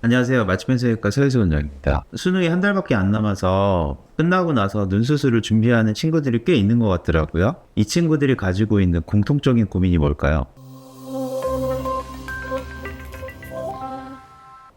안녕하세요. 마취펜서외과 서혜수 원장입니다. 수능이 한 달밖에 안 남아서 끝나고 나서 눈 수술을 준비하는 친구들이 꽤 있는 것 같더라고요. 이 친구들이 가지고 있는 공통적인 고민이 뭘까요?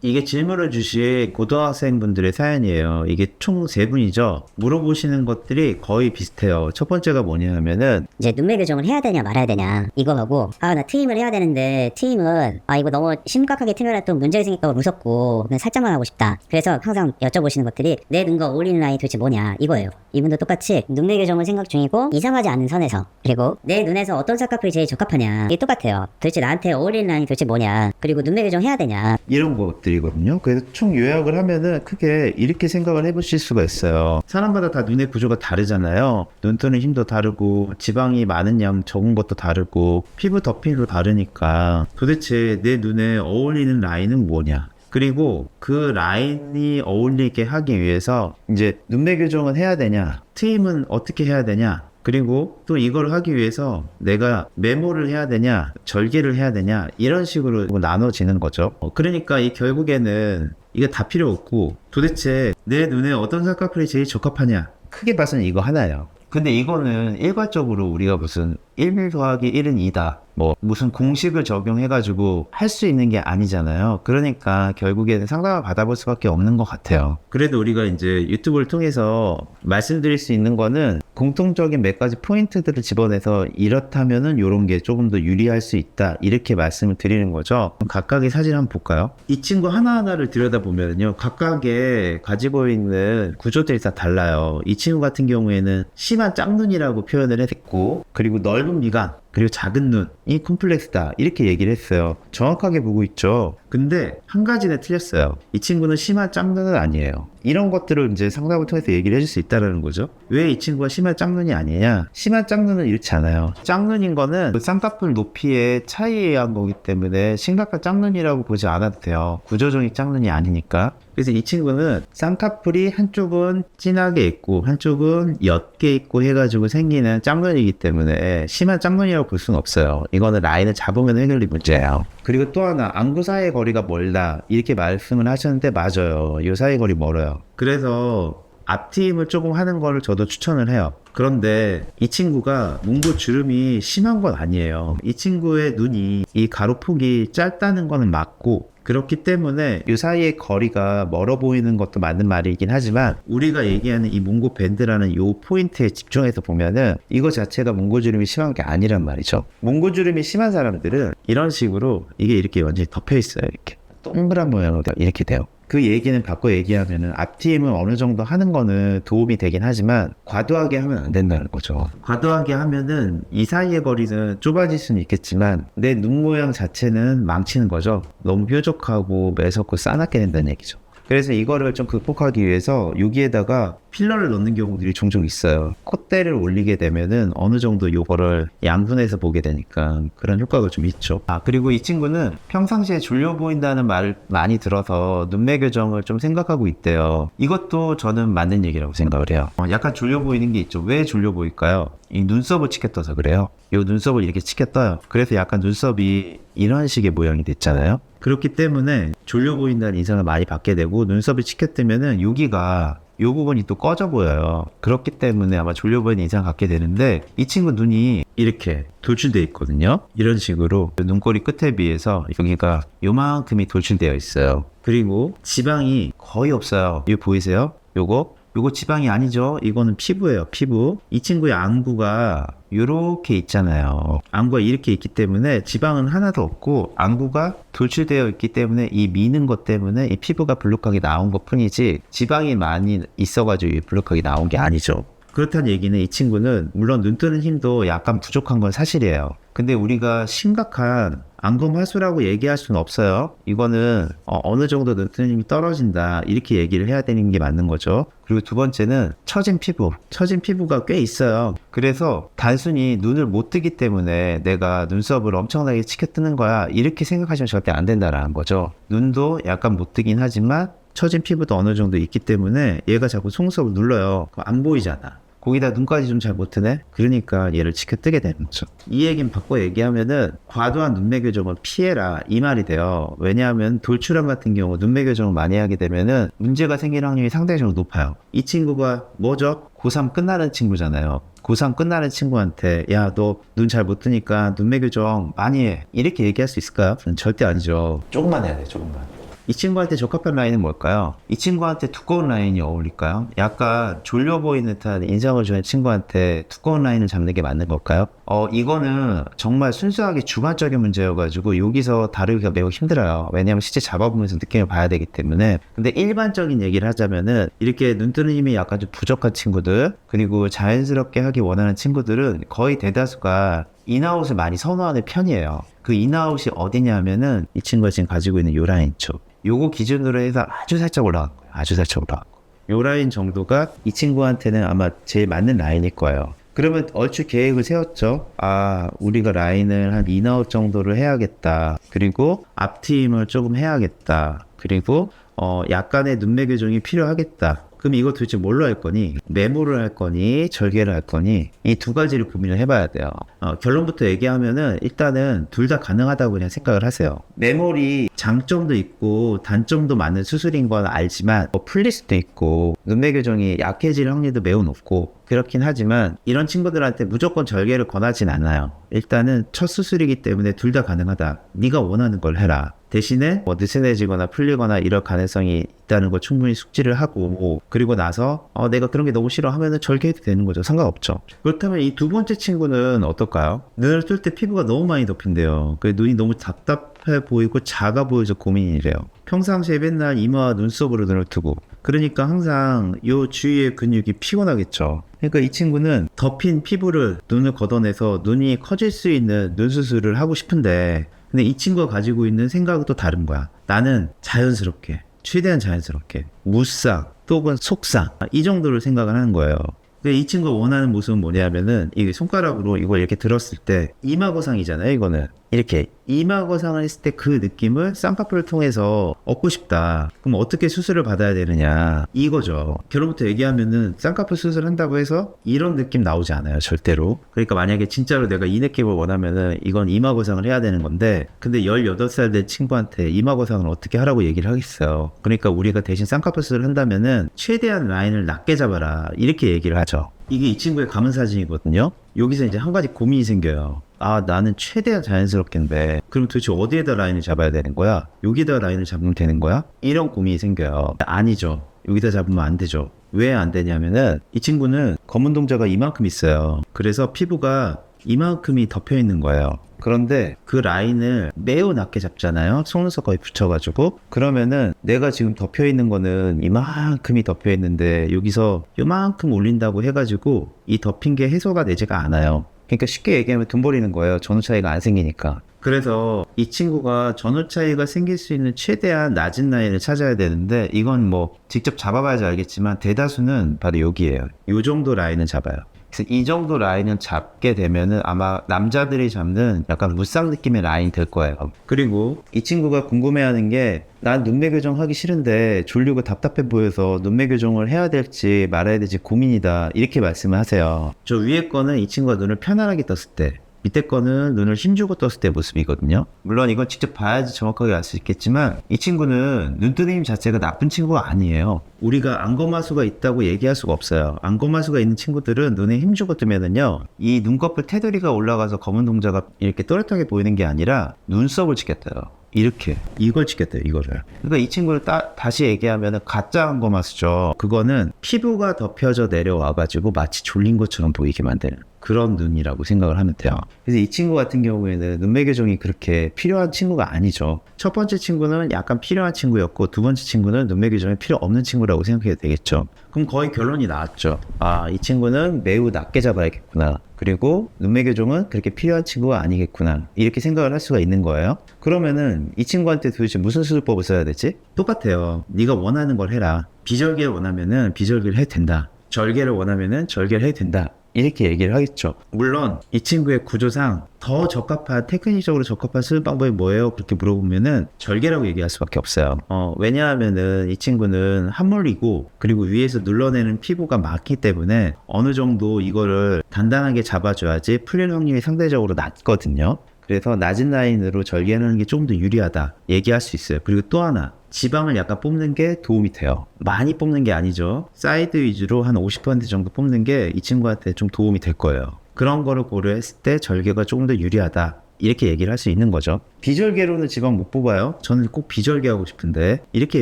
이게 질문을 주신 고등학생분들의 사연이에요. 이게 총 세 분이죠. 물어보시는 것들이 거의 비슷해요. 첫 번째가 뭐냐면은 이제 눈매 교정을 해야 되냐 말아야 되냐 이거하고 아 나 트임을 해야 되는데 트임은 아 이거 너무 심각하게 트임을 또 문제가 생길까 무섭고 그냥 살짝만 하고 싶다 그래서 항상 여쭤보시는 것들이 내 눈과 어울리는 라인 도대체 뭐냐 이거예요 이분도 똑같이 눈매 교정을 생각 중이고 이상하지 않은 선에서 그리고 내 눈에서 어떤 쌍꺼풀이 제일 적합하냐 이게 똑같아요 도대체 나한테 어울리는 라인이 도대체 뭐냐 그리고 눈매 교정 해야 되냐 이런 것들 이거든요. 그래서 총 요약을 하면은 크게 이렇게 생각을 해보실 수가 있어요. 사람마다 다 눈의 구조가 다르잖아요. 눈 뜨는 힘도 다르고 지방이 많은 양 적은 것도 다르고 피부 덮임도 다르니까 도대체 내 눈에 어울리는 라인은 뭐냐? 그리고 그 라인이 어울리게 하기 위해서 이제 눈매 교정은 해야 되냐? 트임은 어떻게 해야 되냐? 그리고 또 이걸 하기 위해서 내가 메모를 해야 되냐, 절개를 해야 되냐, 이런 식으로 나눠지는 거죠. 어, 그러니까 이 결국에는 이게 다 필요 없고 도대체 내 눈에 어떤 쌍꺼풀이 제일 적합하냐? 크게 봐서는 이거 하나예요. 근데 이거는 일괄적으로 우리가 무슨 1 더하기 1은 2다. 뭐 무슨 공식을 적용해가지고 할 수 있는 게 아니잖아요. 그러니까 결국에는 상담을 받아볼 수밖에 없는 것 같아요. 그래도 우리가 이제 유튜브를 통해서 말씀드릴 수 있는 거는 공통적인 몇 가지 포인트들을 집어내서 이렇다면은 이런 게 조금 더 유리할 수 있다. 이렇게 말씀을 드리는 거죠. 각각의 사진 한번 볼까요? 이 친구 하나하나를 들여다보면요. 각각의 가지고 있는 구조들이 다 달라요. 이 친구 같은 경우에는 심한 짝눈이라고 표현을 했고, 그리고 넓은 미간, 그리고 작은 눈 이 콤플렉스다. 이렇게 얘기를 했어요. 정확하게 보고 있죠 근데 한 가지는 틀렸어요. 이 친구는 심한 짝눈은 아니에요. 이런 것들을 이제 상담을 통해서 얘기를 해줄 수 있다는 거죠. 왜 이 친구가 심한 짝눈이 아니냐? 심한 짝눈은 이렇지 않아요. 짝눈인 거는 그 쌍꺼풀 높이의 차이에 의한 거기 때문에 심각한 짝눈이라고 보지 않아도 돼요. 구조적인 짝눈이 아니니까. 그래서 이 친구는 쌍꺼풀이 한쪽은 진하게 있고 한쪽은 옅게 있고 해가지고 생기는 짝눈이기 때문에 심한 짝눈이라고 볼 수는 없어요. 이거는 라인을 잡으면 해결이 문제예요. 그리고 또 하나 안구 사이의 거리가 멀다 이렇게 말씀을 하셨는데 맞아요. 이 사이 거리 멀어요. 그래서 앞트임을 조금 하는 거를 저도 추천을 해요. 그런데 이 친구가 문구 주름이 심한 건 아니에요. 이 친구의 눈이 이 가로폭이 짧다는 거는 맞고 그렇기 때문에 이 사이의 거리가 멀어 보이는 것도 맞는 말이긴 하지만 우리가 얘기하는 이 문고 밴드라는 이 포인트에 집중해서 보면은 이거 자체가 문고주름이 심한 게 아니란 말이죠. 문고주름이 심한 사람들은 이런 식으로 이게 이렇게 완전히 덮여 있어요. 이렇게 동그란 모양으로 이렇게 돼요. 그 얘기는 바꿔 얘기하면은 앞팀을 어느 정도 하는 거는 도움이 되긴 하지만 과도하게 하면 안 된다는 거죠. 과도하게 하면은 이 사이의 거리는 좁아질 수는 있겠지만 내 눈 모양 자체는 망치는 거죠. 너무 뾰족하고 매섭고 싸납게 된다는 얘기죠. 그래서 이거를 좀 극복하기 위해서 여기에다가 필러를 넣는 경우들이 종종 있어요. 콧대를 올리게 되면은 어느 정도 요거를 양분해서 보게 되니까 그런 효과가 좀 있죠. 아, 그리고 이 친구는 평상시에 졸려 보인다는 말을 많이 들어서 눈매 교정을 좀 생각하고 있대요. 이것도 저는 맞는 얘기라고 생각을 해요. 어, 약간 졸려 보이는 게 있죠. 왜 졸려 보일까요? 이 눈썹을 치켜 떠서 그래요. 이 눈썹을 이렇게 치켜 떠요. 그래서 약간 눈썹이 이런 식의 모양이 됐잖아요. 그렇기 때문에 졸려 보인다는 인상을 많이 받게 되고 눈썹이 치켜 뜨면은 여기가 요 부분이 또 꺼져 보여요. 그렇기 때문에 아마 졸려 보이는 인상을 갖게 되는데 이 친구 눈이 이렇게 돌출되어 있거든요. 이런 식으로 눈꼬리 끝에 비해서 여기가 요만큼이 돌출되어 있어요. 그리고 지방이 거의 없어요. 이거 보이세요? 요거 요거 지방이 아니죠. 이거는 피부예요. 피부. 이 친구의 안구가 요렇게 있잖아요. 안구가 이렇게 있기 때문에 지방은 하나도 없고 안구가 돌출되어 있기 때문에 이 미는 것 때문에 이 피부가 불룩하게 나온 것 뿐이지 지방이 많이 있어가지고 이 불룩하게 나온 게 아니죠. 그렇다는 얘기는 이 친구는 물론 눈 뜨는 힘도 약간 부족한 건 사실이에요. 근데 우리가 심각한 안검하수라고 얘기할 수는 없어요. 이거는 어, 느 정도 힘이 떨어진다 이렇게 얘기를 해야 되는 게 맞는 거죠. 그리고 두 번째는 처진 피부. 처진 피부가 꽤 있어요. 그래서 단순히 눈을 못 뜨기 때문에 내가 눈썹을 엄청나게 치켜 뜨는 거야 이렇게 생각하시면 절대 안 된다라는 거죠. 눈도 약간 못 뜨긴 하지만 처진 피부도 어느 정도 있기 때문에 얘가 자꾸 속눈썹을 눌러요. 안 보이잖아. 거기다 눈까지 좀 잘 못 뜨네? 그러니까 얘를 치켜 뜨게 되는 거죠. 이 얘기는 바꿔 얘기하면은 과도한 눈매 교정은 피해라 이 말이 돼요. 왜냐하면 돌출형 같은 경우 눈매 교정을 많이 하게 되면은 문제가 생길 확률이 상대적으로 높아요. 이 친구가 뭐죠? 고3 끝나는 친구잖아요. 고3 끝나는 친구한테 야 너 눈 잘 못 뜨니까 눈매 교정 많이 해 이렇게 얘기할 수 있을까요? 음, 절대 아니죠. 조금만 해야 돼 조금만. 이 친구한테 적합한 라인은 뭘까요? 이 친구한테 두꺼운 라인이 어울릴까요? 약간 졸려 보이는 듯한 인상을 주는 친구한테 두꺼운 라인을 잡는 게 맞는 걸까요? 어, 이거는 정말 순수하게 주관적인 문제여가지고 여기서 다루기가 매우 힘들어요. 왜냐하면 실제 잡아보면서 느낌을 봐야 되기 때문에. 근데 일반적인 얘기를 하자면은 이렇게 눈 뜨는 힘이 약간 좀 부족한 친구들, 그리고 자연스럽게 하기 원하는 친구들은 거의 대다수가 인아웃을 많이 선호하는 편이에요. 그 인아웃이 어디냐면은 이 친구가 지금 가지고 있는 요 라인 쪽. 요거 기준으로 해서 아주 살짝 올라간 거예요. 아주 살짝 올라간 거. 요 라인 정도가 이 친구한테는 아마 제일 맞는 라인일 거예요. 그러면 얼추 계획을 세웠죠. 아, 우리가 라인을 한 인아웃 정도를 해야겠다. 그리고 앞트임을 조금 해야겠다. 그리고 어, 약간의 눈매 교정이 필요하겠다. 그럼 이거 도대체 뭘로 할 거니? 메모를 할 거니? 절개를 할 거니? 이 두 가지를 고민을 해봐야 돼요. 어, 결론부터 얘기하면은 일단은 둘 다 가능하다고 그냥 생각을 하세요. 메모리 장점도 있고 단점도 많은 수술인 건 알지만 뭐 풀릴 수도 있고 눈매 교정이 약해질 확률도 매우 높고 그렇긴 하지만 이런 친구들한테 무조건 절개를 권하진 않아요. 일단은 첫 수술이기 때문에 둘 다 가능하다. 네가 원하는 걸 해라. 대신에 뭐 느슨해지거나 풀리거나 이럴 가능성이 있다는 걸 충분히 숙지를 하고 그리고 나서 어, 내가 그런 게 너무 싫어 하면은 절개해도 되는 거죠. 상관없죠. 그렇다면 이 두 번째 친구는 어떨까요? 눈을 뜰 때 피부가 너무 많이 덮인대요. 그 눈이 너무 답답해 보이고 작아 보여서 고민이래요. 평상시에 맨날 이마와 눈썹으로 눈을 뜨고 그러니까 항상 요 주위의 근육이 피곤하겠죠. 그러니까 이 친구는 덮인 피부를 눈을 걷어내서 눈이 커질 수 있는 눈 수술을 하고 싶은데 근데 이 친구가 가지고 있는 생각은 또 다른 거야. 나는 자연스럽게, 최대한 자연스럽게, 무쌍, 또는 속상, 이 정도를 생각을 하는 거예요. 근데 이 친구가 원하는 모습은 뭐냐면은, 이게 손가락으로 이걸 이렇게 들었을 때, 이마거상이잖아요, 이거는. 이렇게, 이마거상을 했을 때 그 느낌을 쌍꺼풀을 통해서 얻고 싶다. 그럼 어떻게 수술을 받아야 되느냐. 이거죠. 결혼부터 얘기하면은, 쌍꺼풀 수술 한다고 해서 이런 느낌 나오지 않아요, 절대로. 그러니까 만약에 진짜로 내가 이 느낌을 원하면은, 이건 이마거상을 해야 되는 건데, 근데 18살 된 친구한테 이마거상을 어떻게 하라고 얘기를 하겠어요. 그러니까 우리가 대신 쌍꺼풀 수술을 한다면은, 최대한 라인을 낮게 잡아라. 이렇게 얘기를 하죠. 이게 이 친구의 가문 사진이거든요. 여기서 이제 한 가지 고민이 생겨요. 아, 나는 최대한 자연스럽겠는데, 그럼 도대체 어디에다 라인을 잡아야 되는 거야? 여기다 라인을 잡으면 되는 거야? 이런 고민이 생겨요. 아니죠. 여기다 잡으면 안 되죠. 왜 안 되냐면은, 이 친구는 검은 동자가 이만큼 있어요. 그래서 피부가 이만큼이 덮여 있는 거예요. 그런데 그 라인을 매우 낮게 잡잖아요. 속눈썹 거의 붙여가지고. 그러면은 내가 지금 덮여 있는 거는 이만큼이 덮여 있는데 여기서 요만큼 올린다고 해가지고 이 덮인 게 해소가 되지가 않아요. 그러니까 쉽게 얘기하면 돈 버리는 거예요. 전후 차이가 안 생기니까. 그래서 이 친구가 전후 차이가 생길 수 있는 최대한 낮은 라인을 찾아야 되는데 이건 뭐 직접 잡아봐야지 알겠지만 대다수는 바로 여기에요. 요 정도 라인을 잡아요. 그래서 이 정도 라인을 잡게 되면은 아마 남자들이 잡는 약간 무쌍 느낌의 라인이 될 거예요. 그리고 이 친구가 궁금해하는 게 난 눈매 교정 하기 싫은데 졸리고 답답해 보여서 눈매 교정을 해야 될지 말아야 될지 고민이다 이렇게 말씀을 하세요. 저 위에 거는 이 친구가 눈을 편안하게 떴을 때 밑에 거는 눈을 힘주고 떴을 때 모습이거든요. 물론 이건 직접 봐야지 정확하게 알 수 있겠지만 이 친구는 눈뜨림 자체가 나쁜 친구가 아니에요. 우리가 안검하수가 있다고 얘기할 수가 없어요. 안검하수가 있는 친구들은 눈에 힘주고 뜨면은요, 이 눈꺼풀 테두리가 올라가서 검은 동자가 이렇게 또렷하게 보이는 게 아니라 눈썹을 치겠어요. 이렇게 이걸 찍겠대요 이거를 그러니까 이 친구를 따- 다시 얘기하면 가짜 안검하수죠 그거는 피부가 덮여져 내려와 가지고 마치 졸린 것처럼 보이게 만드는 그런 눈이라고 생각을 하면 돼요. 그래서 이 친구 같은 경우에는 눈매 교정이 그렇게 필요한 친구가 아니죠. 첫 번째 친구는 약간 필요한 친구였고 두 번째 친구는 눈매 교정이 필요 없는 친구라고 생각해도 되겠죠. 그럼 거의 결론이 나왔죠. 아 이 친구는 매우 낮게 잡아야겠구나. 그리고 눈매 교정은 그렇게 필요한 친구가 아니겠구나. 이렇게 생각을 할 수가 있는 거예요. 그러면은 이 친구한테 도대체 무슨 수술법을 써야 되지? 똑같아요. 네가 원하는 걸 해라. 비절개를 원하면은 비절개를 해도 된다. 절개를 원하면은 절개를 해도 된다 이렇게 얘기를 하겠죠. 물론 이 친구의 구조상 더 적합한 테크닉적으로 적합한 수습 방법이 뭐예요? 그렇게 물어보면은 절개라고 얘기할 수밖에 없어요. 어, 왜냐하면은 이 친구는 한물이고 그리고 위에서 눌러내는 피부가 많기 때문에 어느 정도 이거를 단단하게 잡아줘야지 풀릴 확률이 상대적으로 낮거든요. 그래서 낮은 라인으로 절개하는 게 조금 더 유리하다 얘기할 수 있어요. 그리고 또 하나 지방을 약간 뽑는 게 도움이 돼요. 많이 뽑는 게 아니죠. 사이드 위주로 한 50% 정도 뽑는 게 이 친구한테 좀 도움이 될 거예요. 그런 거를 고려했을 때 절개가 조금 더 유리하다. 이렇게 얘기를 할 수 있는 거죠. 비절개로는 지방 못 뽑아요. 저는 꼭 비절개 하고 싶은데 이렇게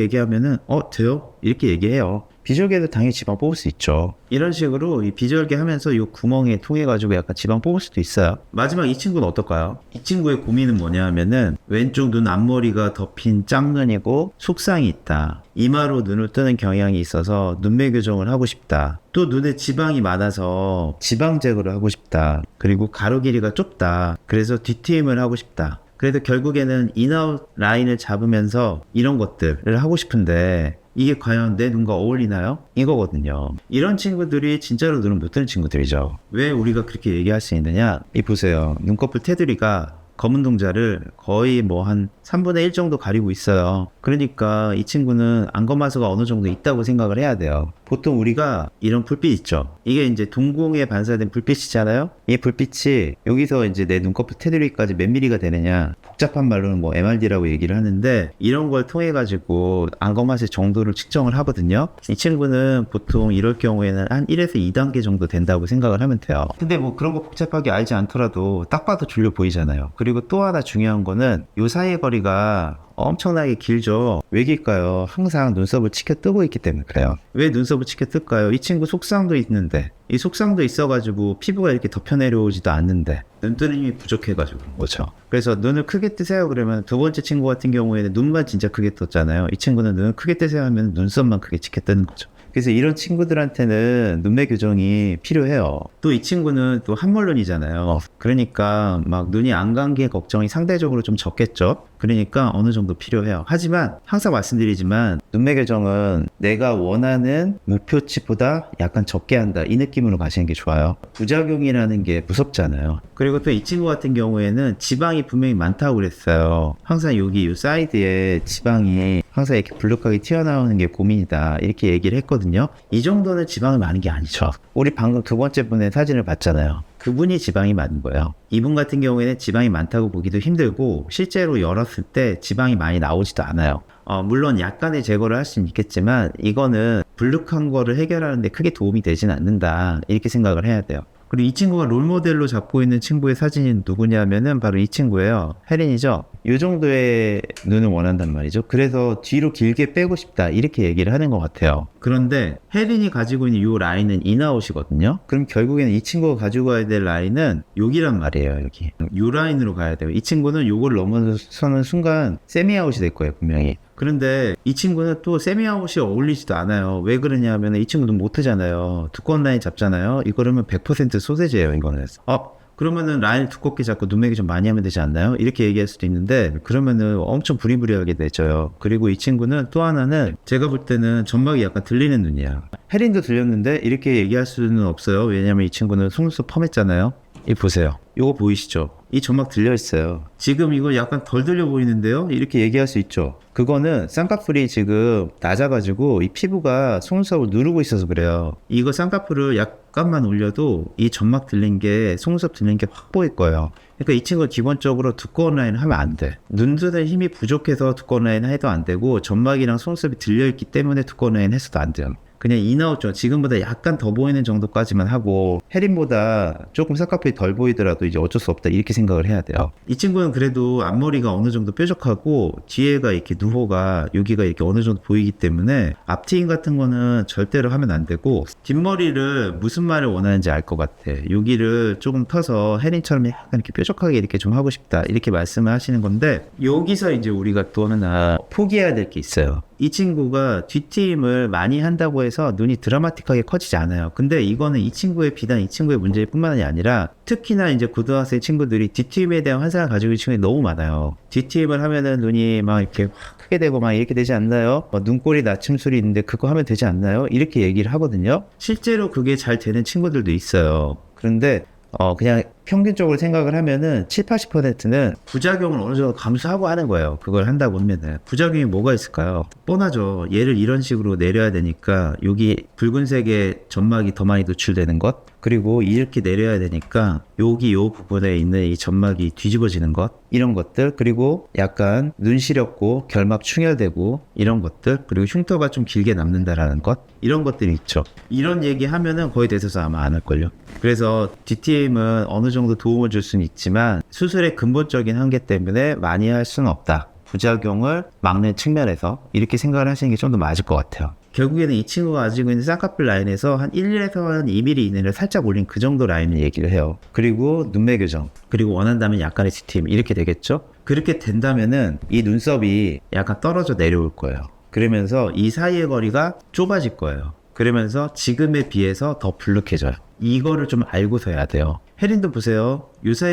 얘기하면은 어 돼요? 이렇게 얘기해요. 비절개도 당연히 지방 뽑을 수 있죠. 이런 식으로 이 비절개 하면서 이 구멍에 통해 가지고 약간 지방 뽑을 수도 있어요. 마지막 이 친구는 어떨까요? 이 친구의 고민은 뭐냐 하면은 왼쪽 눈 앞머리가 덮인 짝눈이고 속상이 있다. 이마로 눈을 뜨는 경향이 있어서 눈매 교정을 하고 싶다. 또 눈에 지방이 많아서 지방 제거를 하고 싶다. 그리고 가로 길이가 좁다. 그래서 뒤트임을 하고 싶다. 그래도 결국에는 인아웃 라인을 잡으면서 이런 것들을 하고 싶은데 이게 과연 내 눈과 어울리나요? 이거거든요. 이런 친구들이 진짜로 눈을 못 뜨는 친구들이죠. 왜 우리가 그렇게 얘기할 수 있느냐? 이 보세요. 눈꺼풀 테두리가 검은 동자를 거의 뭐 한 3분의 1 정도 가리고 있어요. 그러니까 이 친구는 안검하수가 어느 정도 있다고 생각을 해야 돼요. 보통 우리가 이런 불빛 있죠. 이게 이제 동공에 반사된 불빛이잖아요. 이 불빛이 여기서 이제 내 눈꺼풀 테두리까지 몇 미리가 되느냐. 복잡한 말로는 뭐 MRD라고 얘기를 하는데 이런 걸 통해 가지고 안검하수의 정도를 측정을 하거든요. 이 친구는 보통 이럴 경우에는 한 1에서 2단계 정도 된다고 생각을 하면 돼요. 근데 뭐 그런 거 복잡하게 알지 않더라도 딱 봐도 줄려 보이잖아요. 그리고 또 하나 중요한 거는 요 사이의 거리 가 엄청나게 길죠. 왜 길까요? 항상 눈썹을 치켜 뜨고 있기 때문에 그래요. 왜 눈썹을 치켜 뜰까요? 이 친구 속상도 있는데 이 속상도 있어가지고 피부가 이렇게 덮여 내려오지도 않는데 눈 뜨는 힘이 부족해가지고 그런 거죠. 그래서 눈을 크게 뜨세요 그러면 두 번째 친구 같은 경우에는 눈만 진짜 크게 떴잖아요. 이 친구는 눈을 크게 뜨세요 하면 눈썹만 크게 치켜 뜨는 거죠. 그래서 이런 친구들한테는 눈매 교정이 필요해요. 또 이 친구는 또 한물눈이잖아요. 그러니까 막 눈이 안 간 게 걱정이 상대적으로 좀 적겠죠. 그러니까 어느 정도 필요해요. 하지만 항상 말씀드리지만 눈매 교정은 내가 원하는 목표치보다 약간 적게 한다 이 느낌으로 가시는 게 좋아요. 부작용이라는 게 무섭잖아요. 그리고 또 이 친구 같은 경우에는 지방이 분명히 많다고 그랬어요. 항상 여기 이 사이드에 지방이 항상 이렇게 불룩하게 튀어나오는 게 고민이다 이렇게 얘기를 했거든요. 이 정도는 지방이 많은 게 아니죠. 우리 방금 두 번째 분의 사진을 봤잖아요. 그분이 지방이 많은 거예요. 이분 같은 경우에는 지방이 많다고 보기도 힘들고 실제로 열었을 때 지방이 많이 나오지도 않아요. 어, 물론 약간의 제거를 할 수는 있겠지만 이거는 불룩한 거를 해결하는데 크게 도움이 되진 않는다 이렇게 생각을 해야 돼요. 그리고 이 친구가 롤모델로 잡고 있는 친구의 사진이 누구냐면은 바로 이 친구예요. 혜린이죠. 이 정도의 눈을 원한단 말이죠. 그래서 뒤로 길게 빼고 싶다 이렇게 얘기를 하는 것 같아요. 그런데 혜린이 가지고 있는 이 라인은 인아웃이거든요. 그럼 결국에는 이 친구가 가지고 가야 될 라인은 여기란 말이에요. 여기 이 라인으로 가야 돼요. 이 친구는 요걸 넘어서는 순간 세미아웃이 될 거예요 분명히. 그런데 이 친구는 또 세미아웃이 어울리지도 않아요. 왜 그러냐면 이 친구는 못하잖아요. 두꺼운 라인 잡잖아요. 이거라면 100% 소세지예요. 이거는. 어? 그러면은 라인 두껍게 잡고 눈매기 좀 많이 하면 되지 않나요? 이렇게 얘기할 수도 있는데 그러면은 엄청 부리부리하게 되죠. 그리고 이 친구는 또 하나는 제가 볼 때는 점막이 약간 들리는 눈이야. 혜린도 들렸는데 이렇게 얘기할 수는 없어요. 왜냐면 이 친구는 속눈썹 펌했잖아요. 이 보세요. 요거 보이시죠? 이 점막 들려 있어요. 지금 이거 약간 덜 들려 보이는데요? 이렇게 얘기할 수 있죠. 그거는 쌍꺼풀이 지금 낮아가지고 이 피부가 속눈썹을 누르고 있어서 그래요. 이거 쌍꺼풀을 약간만 올려도 이 점막 들린 게 속눈썹 들린 게 확 보일 거예요. 그러니까 이 친구가 기본적으로 두꺼운 라인을 하면 안 돼. 눈두의 힘이 부족해서 두꺼운 라인 해도 안 되고 점막이랑 속눈썹이 들려 있기 때문에 두꺼운 라인 했어도 안 돼요. 그냥 인아웃죠. 지금보다 약간 더 보이는 정도까지만 하고 혜린보다 조금 쌍꺼풀이 덜 보이더라도 이제 어쩔 수 없다 이렇게 생각을 해야 돼요. 이 친구는 그래도 앞머리가 어느 정도 뾰족하고 뒤에가 이렇게 누호가 여기가 이렇게 어느 정도 보이기 때문에 앞트임 같은 거는 절대로 하면 안 되고 뒷머리를 무슨 말을 원하는지 알 것 같아. 여기를 조금 터서 혜린처럼 약간 이렇게 뾰족하게 이렇게 좀 하고 싶다 이렇게 말씀을 하시는 건데 여기서 이제 우리가 또 하나 포기해야 될 게 있어요. 이 친구가 뒷트임을 많이 한다고 해서 해서 눈이 드라마틱하게 커지지 않아요. 근데 이거는 이 친구의 비단 이 친구의 문제일 뿐만이 아니라 특히나 이제 고등학생 친구들이 뒷트임에 대한 환상을 가지고 있는 친구들이 너무 많아요. 뒷트임을 하면은 눈이 막 이렇게 확 크게 되고 막 이렇게 되지 않나요? 뭐 눈꼬리 낮춤술이 있는데 그거 하면 되지 않나요? 이렇게 얘기를 하거든요. 실제로 그게 잘 되는 친구들도 있어요. 그런데 어, 그냥 평균적으로 생각을 하면은 7, 80%는 부작용을 어느 정도 감수하고 하는 거예요. 그걸 한다고 하면은. 부작용이 뭐가 있을까요? 뻔하죠. 얘를 이런 식으로 내려야 되니까 여기 붉은색의 점막이 더 많이 노출되는 것. 그리고 이렇게 내려야 되니까 여기 요 부분에 있는 이 점막이 뒤집어지는 것. 이런 것들. 그리고 약간 눈 시렵고 결막 충혈되고 이런 것들. 그리고 흉터가 좀 길게 남는다라는 것. 이런 것들이 있죠. 이런 얘기 하면은 거의 대해서 아마 안 할걸요. 그래서 DTM은 어느 정도 도움을 줄 수는 있지만 수술의 근본적인 한계 때문에 많이 할 수는 없다. 부작용을 막는 측면에서 이렇게 생각을 하시는 게 좀 더 맞을 것 같아요. 결국에는 이 친구가 가지고 있는 쌍꺼풀 라인에서 한 1에서 한 2mm 이내를 살짝 올린 그 정도 라인을 얘기를 해요. 그리고 눈매 교정, 그리고 원한다면 약간의 DTM 이렇게 되겠죠? 그렇게 된다면은 이 눈썹이 약간 떨어져 내려올 거예요. 그러면서 이 사이의 거리가 좁아질 거예요. 그러면서 지금에 비해서 더 불룩해져요. 이거를 좀 알고서 해야 돼요. 혜린도 보세요.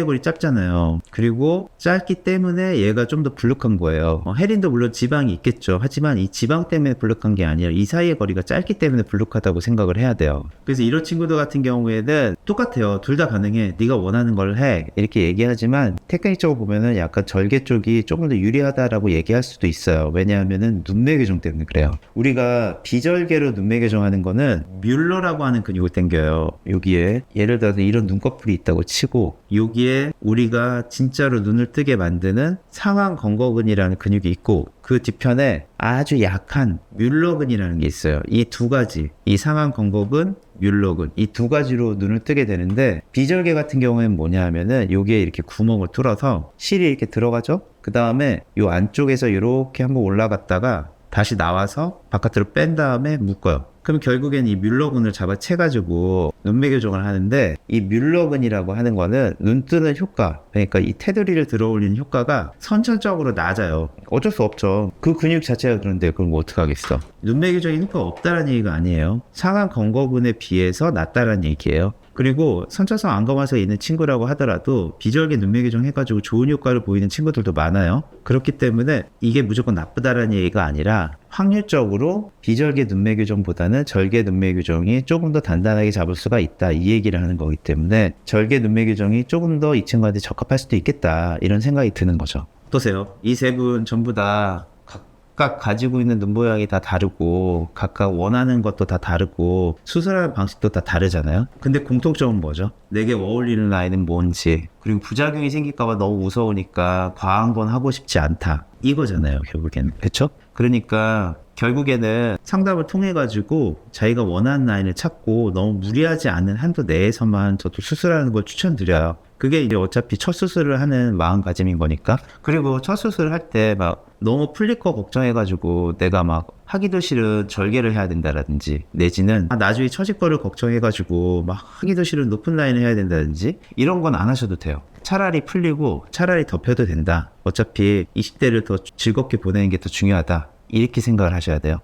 거리 짧잖아요. 그리고 짧기 때문에 얘가 좀 더 불룩한 거예요. 어, 혜린도 물론 지방이 있겠죠. 하지만 이 지방 때문에 불룩한 게 아니라 이 사이의 거리가 짧기 때문에 불룩하다고 생각을 해야 돼요. 그래서 이런 친구들 같은 경우에는 똑같아요. 둘 다 가능해. 네가 원하는 걸 해. 이렇게 얘기하지만 테크닉적으로 보면은 약간 절개 쪽이 조금 더 유리하다라고 얘기할 수도 있어요. 왜냐하면은 눈매 교정 때문에 그래요. 우리가 비절개로 눈매 교정하는 거는 뮬러라고 하는 근육을 당겨요. 여기에 예를 들어서 이런 눈꺼풀이 있다고 치고 여기에 우리가 진짜로 눈을 뜨게 만드는 상황 건거근이라는 근육이 있고 그 뒤편에 아주 약한 뮬러근이라는 게 있어요. 이 두 가지, 이 상황 건거근, 뮬러근 이 두 가지로 눈을 뜨게 되는데 비절개 같은 경우에는 뭐냐 하면은 여기에 이렇게 구멍을 뚫어서 실이 이렇게 들어가죠. 그 다음에 요 안쪽에서 이렇게 한번 올라갔다가 다시 나와서 바깥으로 뺀 다음에 묶어요. 그럼 결국엔 이 뮬러근을 잡아채가지고 눈매 교정을 하는데 이 뮬러근이라고 하는 거는 눈 뜨는 효과 그러니까 이 테두리를 들어올리는 효과가 선천적으로 낮아요. 어쩔 수 없죠. 그 근육 자체가 그런데 그럼 뭐 어떡하겠어. 눈매 교정이 효과가 없다는 얘기가 아니에요. 상한 건거근에 비해서 낮다는 얘기예요. 그리고 선천성 안검하수에 있는 친구라고 하더라도 비절개 눈매 교정 해가지고 좋은 효과를 보이는 친구들도 많아요. 그렇기 때문에 이게 무조건 나쁘다라는 얘기가 아니라 확률적으로 비절개 눈매 교정보다는 절개 눈매 교정이 조금 더 단단하게 잡을 수가 있다 이 얘기를 하는 거기 때문에 절개 눈매 교정이 조금 더 이 친구한테 적합할 수도 있겠다 이런 생각이 드는 거죠. 어떠세요? 이 세 분 전부 다 각각 가지고 있는 눈 모양이 다 다르고 각각 원하는 것도 다 다르고 수술하는 방식도 다 다르잖아요. 근데 공통점은 뭐죠? 내게 어울리는 라인은 뭔지 그리고 부작용이 생길까봐 너무 무서우니까 과한 건 하고 싶지 않다 이거잖아요 결국에는 그렇죠? 그러니까 결국에는 상담을 통해 가지고 자기가 원하는 라인을 찾고 너무 무리하지 않은 한도 내에서만 저도 수술하는 걸 추천드려요. 그게 이제 어차피 첫 수술을 하는 마음가짐인 거니까. 그리고 첫 수술을 할 때 막 너무 풀릴 거 걱정해가지고 내가 막 하기도 싫은 절개를 해야 된다라든지 내지는 아, 나중에 처질 거를 걱정해가지고 막 하기도 싫은 높은 라인을 해야 된다든지 이런 건 안 하셔도 돼요. 차라리 풀리고 차라리 덮여도 된다. 어차피 20대를 더 즐겁게 보내는 게 더 중요하다. 이렇게 생각을 하셔야 돼요.